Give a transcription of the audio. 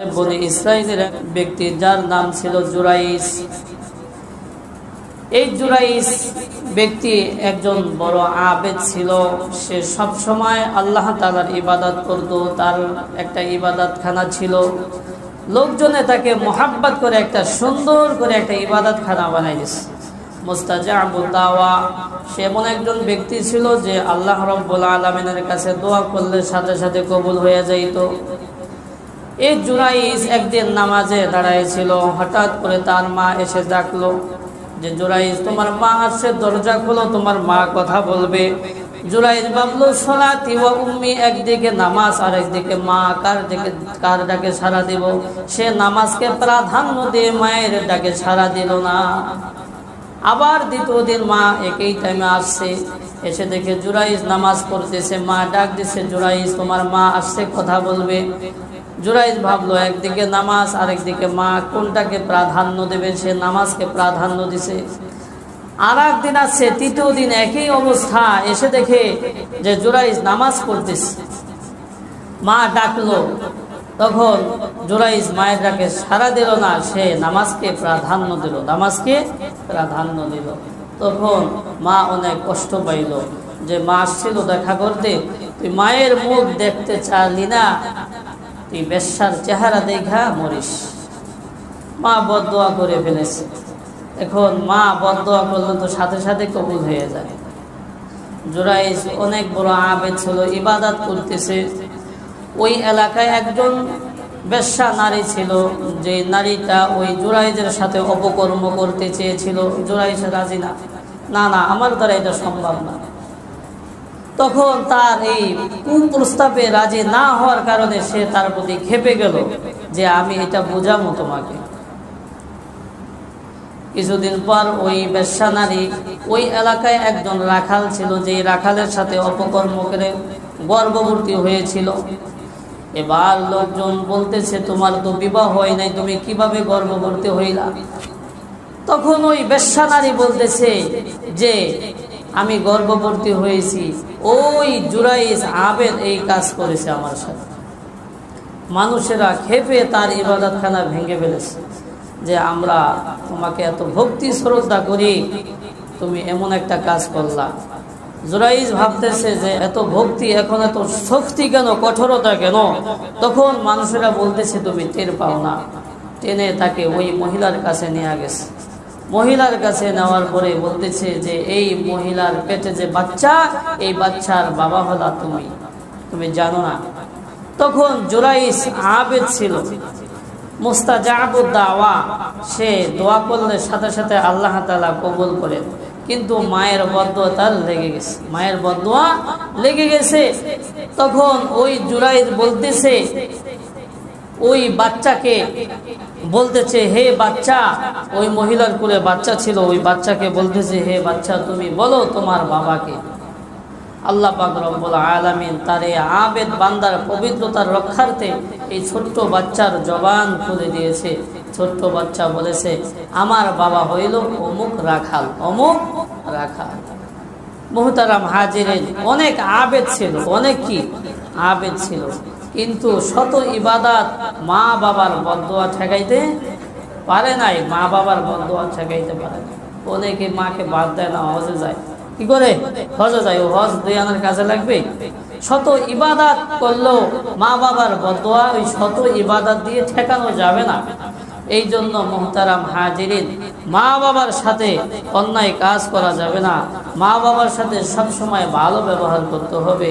ইসরায়েলের এক ব্যক্তি যার নাম ছিল জুরাইস এই জুরাইস ব্যক্তি একজন বড় আবেদ ছিল। সে সব সময় আল্লাহ তালার ইবাদত করত, তার একটা ইবাদত খানা ছিল। লোকজনে তাকে মোহাব্বত করে একটা সুন্দর করে একটা ইবাদত খানা বানাই দিছে। মুস্তাজাবুল দাওয়া। সে এমন একজন ব্যক্তি ছিল যে আল্লাহ রব্বুল আলমিনের কাছে দোয়া করলে সাথে সাথে কবুল হয়ে যাইত। এই জুরাইস একদিন নামাজে দাঁড়াইছিল। হঠাৎ করে তার মা এসে ডাকলো যে জুরাইস তোমার মা আসছে, দরজা খোলো, তোমার মা কথা বলবে। জুরাইস ভাবলো সোলাতি ও উম্মি একদিকে নামাজ আর একদিকে মা, কার দিকে, কার ডাকে সারা দিব? সে নামাজকে প্রাধান্য দিয়ে মায়ের ডাকে সারা দিল না। আবার দ্বিতীয় দিন মা একই টাইমে আসছে। এসে দেখে জুরাইস নামাজ পড়তেছে। মা ডাক দিছে জুরাইস তোমার মা আসছে, কথা বলবে। জুরাইস ভাবলো, একদিকে নামাজ আর একদিকে মা কোনটাকে প্রাধান্য দেবে? সে নামাজকে প্রাধান্য দিছে। আর একদিন আছে তৃতীয় দিন একই অবস্থা। এসে দেখে যে জুরাইস নামাজ পড়তেছে। মা ডাকলো, তখন জোরাইস মায়ের ডাকে সারা দিল না। সে নামাজকে প্রাধান্য দিল, নামাজকে প্রাধান্য দিল। তখন মা অনেক কষ্ট পাইল যে মা আসছিল দেখা করতে। তুই মায়ের মুখ দেখতে চালি না? তুই বেশ্যার চেহারা দেখা মরিস। মা বদোয়া করে ফেলেছে। এখন মা বদোয়া করলে তো সাথে সাথে কবুল হয়ে যায়। জোরাইস অনেক বড় আবেদ ছিল, ইবাদাত করতেছে। ওই এলাকায় একজন বেশ্যা নারী ছিল, যে নারীটা ওই জোরাইজের সাথে অপকর্ম করতে চেয়েছিল। জোরাইজ রাজি না। না না, আমার দ্বারা এটা সম্ভব না। তখন তার এই কুপ্রস্তাবে রাজি না হওয়ার কারণে সে তার প্রতি খেপে গেল যে আমি এটা বোঝাবো তোমাকে। কিছুদিন পর ওই বেশ্যা নারী ওই এলাকায় একজন রাখাল ছিল যে রাখালের সাথে অপকর্ম করে গর্ভবর্তী হয়েছিল। এবার লোকজন বলতেছে, তোমার তো বিবাহ হয় নাই, তুমি কীভাবে গর্ভবর্তী হইলা? তখন ওই বেশ্যা নারী বলতেছে যে আমি গর্ভবর্তী হয়েছি। ওই জুরাইস আবেদ এই কাজ করেছে আমার সাথে। মানুষেরা খেপে তার ইবাদতখানা ভেঙে ফেলেছে যে আমরা তোমাকে এত ভক্তি, শ্রদ্ধা করি, তুমি এমন একটা কাজ করলা। জোরাইজ ভাবতেছে যে এত ভক্তি, এখন এত শক্তি কেন, কঠোরতা কেন? তখন মানুষেরা বলতেছে, তুমি টের পাও না। টেনে তাকে ওই মহিলার কাছে নিয়ে গেছে। মহিলার কাছে নেওয়ার পরে বলতেছে যে, এই মহিলার পেটে যে বাচ্চা, এই বাচ্চার বাবা হলা তুমি। তুমি জানো না। তখন জোরাইস আবেদ ছিল। মুস্তাজাবুদ্দাওয়া সে দোয়া করলে সাথে সাথে আল্লাহ তালা কবুল করেন। কিন্তু মায়ের বদুয়া তার লেগে গেছে। মায়ের বদুয়া লেগে গেছে। তখন ওই জুরাইদ বলতেছে ওই বাচ্চাকে বলতেছে, হে বাচ্চা। ওই মহিলার কুলে বাচ্চা ছিল, ওই বাচ্চাকে বলতেছে, হে বাচ্চা, তুমি বলো তোমার বাবাকে। আল্লাহ পাক রব্বুল আলামিন তার এই আবেদ বান্দার পবিত্রতার রক্ষার্থে এই ছোট্ট বাচ্চার জবান খুলে দিয়েছে। ছোট্ট বাচ্চা বলেছে, আমার বাবা হইল অমুক রাখাল অমুক রাখাল। মোহতারাম হাজিরের অনেক আবেদ ছিল, অনেক কি? আবেদ ছিল। কিন্তু শত ইবাদাত মা বাবার বদোয়া ঠেকাইতে পারে নাই, মা বাবার বদোয়া ঠেকাইতে পারে না অনেকে মাকে বাদ দেয় না, হজে যায়। কি করে? হজে যায়। ও হজ দুই কাজে লাগবে। শত ইবাদাত করলেও মা বাবার বদোয়া ওই শত ইবাদাত দিয়ে ঠেকানো যাবে না। এই জন্য মোহতারাম হাজিরিন, মা বাবার সাথে অন্যায় কাজ করা যাবে না। মা বাবার সাথে সবসময় ভালো ব্যবহার করতে হবে।